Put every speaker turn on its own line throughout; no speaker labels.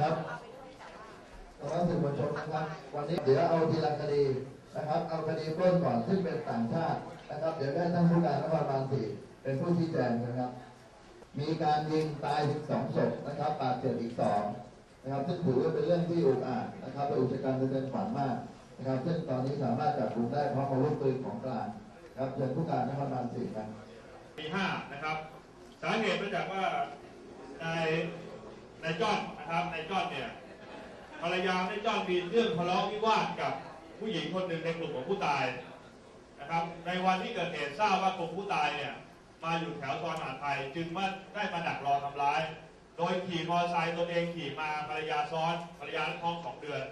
ครับสำนักสื่อมวลชนนะครับ วันนี้เดี๋ยวเอาทีละคดีนะครับ เอาคดีปล้นก่อนซึ่งเป็นต่างชาตินะครับ เดี๋ยวได้ท่านผู้การนครบาลสี่เป็นผู้ชี้แจงนะครับ มีการยิงตายถึงสองศพนะครับบาดเจ็บอีกสองนะครับซึ่งถือว่าเป็นเรื่องที่อุกอาจนะครับและอุกชะกันสะเทือนขวัญมากนะครับ ซึ่งตอนนี้สามารถจับกลุ่มได้พร้อมอาวุธปืนของกลางครับเชิญผู้การนครบาลสี่ครับ
ปีห้านะครับ สาเหตุมาจากว่าในในายจ้อนนะครับในาย จ้อนเนี่ยภรรยาในจ้อนมีเรื่องทะเลาะวิวาทกับผู้หญิงคนหนึ่งในกลุ่มของผู้ตายนะครับ ในวันที่เกิดเหตุทราบว่ากลุ่มผู้ตายเนี่ยมาอยู่แถวซอยมหาดไทยจึงมาได้มาดักรอทำร้าย โดยขี่มอเตอร์ไซค์ตนเองขี่มาภรรยาซ้อนภรรยาท้องสองเดือน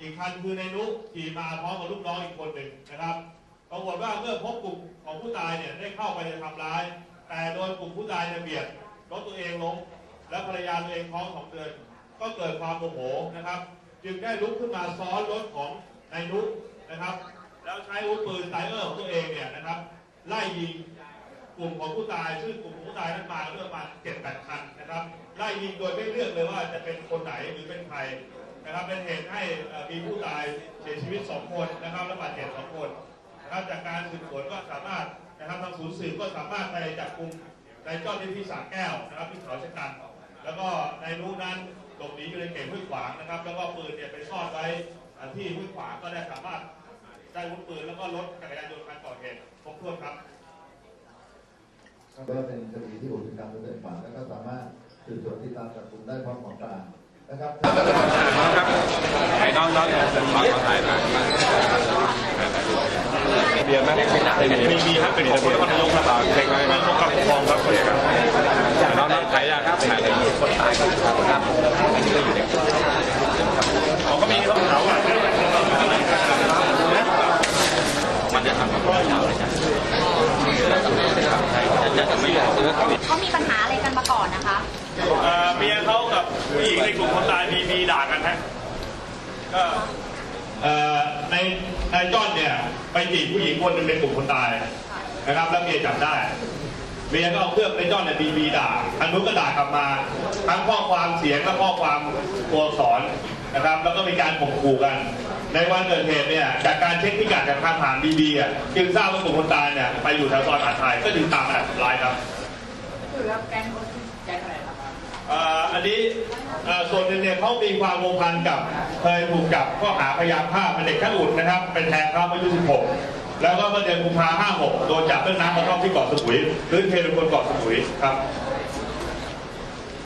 อีกคันคือในนุขี่มาพร้อมกับลูกน้องอีกคนหนึ่งนะครับปรากฏว่าเมื่อพบกลุ่มของผู้ตายเนี่ยได้เข้าไปจะทำร้าย แต่โดนกลุ่มผู้ตายเนี่ยเบียดรถตัวเองล้มและภรรยาตัวเองท้องสองเดือน ก็เกิดความโมโหนะครับ จึงได้ลุกขึ้นมาซ้อนรถของนายนุนะครับ แล้วใช้อาวุธปืนไซเออร์ของตัวเองเนี่ยนะครับ ไล่ยิงกลุ่มของผู้ตายซึ่งกลุ่มผู้ตายนั้นมาเรื่อประมาเจ็ดแปดคันนะครับไล่ยิงโดยไม่เลือกเลยว่าจะเป็นคนไหนหรือเป็นใครนะครับเป็นเหตุให้มีผู้ตายเสียชีวิตสองคนนะครับและบาดเจ็บสองคนนะครับจากการสืบสวนก็สามารถนะครับทางศูนย์สืบก็สามารถไปจับกลุ่มนายจ้อนได้ที่สระแก้วนะครับที่เขาชะกัน แล้วก็นายรู้นั้น หลบหนีอยู่ในเขตห้วยขวางนะครับ แล้วก็ปืนเนี่ยไปซ่อนไว้อ่าที่ห้วยขวางก็ได้สามารถได้อาวุธปืนแล้วก็รถจักรยานยนต์คันก่อเหตุครบถ้วนครับ
ก็เป็นคดีที่อุกชะกันสะเทือนขวัญแล้วก็สามารถสืบสวนติดตามจับกลุ่มได้พร้อมของกลางนะครับ
ไอ้น้องน้องน้องเขาถ่ายมาเบียร์ไหมมีมีครับเป็นของคนนครนายกครับเช็คไหมมันของกับคลองครับน้องน้องถ่ายยากครับถ่ายเลยคนตายครับเขาก็มีเขาเขาอะมันจะทำกับเราจะจะไม่อยากซื้อ
เขามีปัญหาอะไรกันมาก่อนนะคะ
เอ่อเมียเขากับผู้หญิงในกลุ่มคนตายมีมีด่ากันฮะก็เอ่อในนายจ้อนเนี่ยไปจีบผู้หญิงคนหนึ่งในกลุ่มคนตายนะครับแล้วเมียจับได้เมียก็เอาเครื่องในจ้อนเนี่ยบีบีด่าทางนู้นก็ด่ากลับมาทั้งข้อความเสียงและข้อความตัวอักษรนะครับแล้วก็มีการข่มขู่กัน ในวันเกิดเหตุเนี่ยจากการเช็คพิกัดจากทางผ่านบีบีอะจึงทราบว่ากลุ่มคนตายเนี่ยไปอยู่แถวซอยมหาดไทยก็จึงตามมาทำร้ายครับ
คือแก๊งรถที่แก๊งอะไรครับ
อ่ออันนี้อ่อส่วนหนึ่งเนี่ยเขามีความโมพันกับเคยถูกจับข้อหาพยายามฆ่าเป็นเด็กข้นอุดนะครับ เป็นแทงเขาอายุ16 แล้วก็เมื่อเดือนกุมภา56 โดนจับเรื่องน้ำกระท่อมที่เกาะสมุยหรือเทเป็นคนเกาะสมุยครับ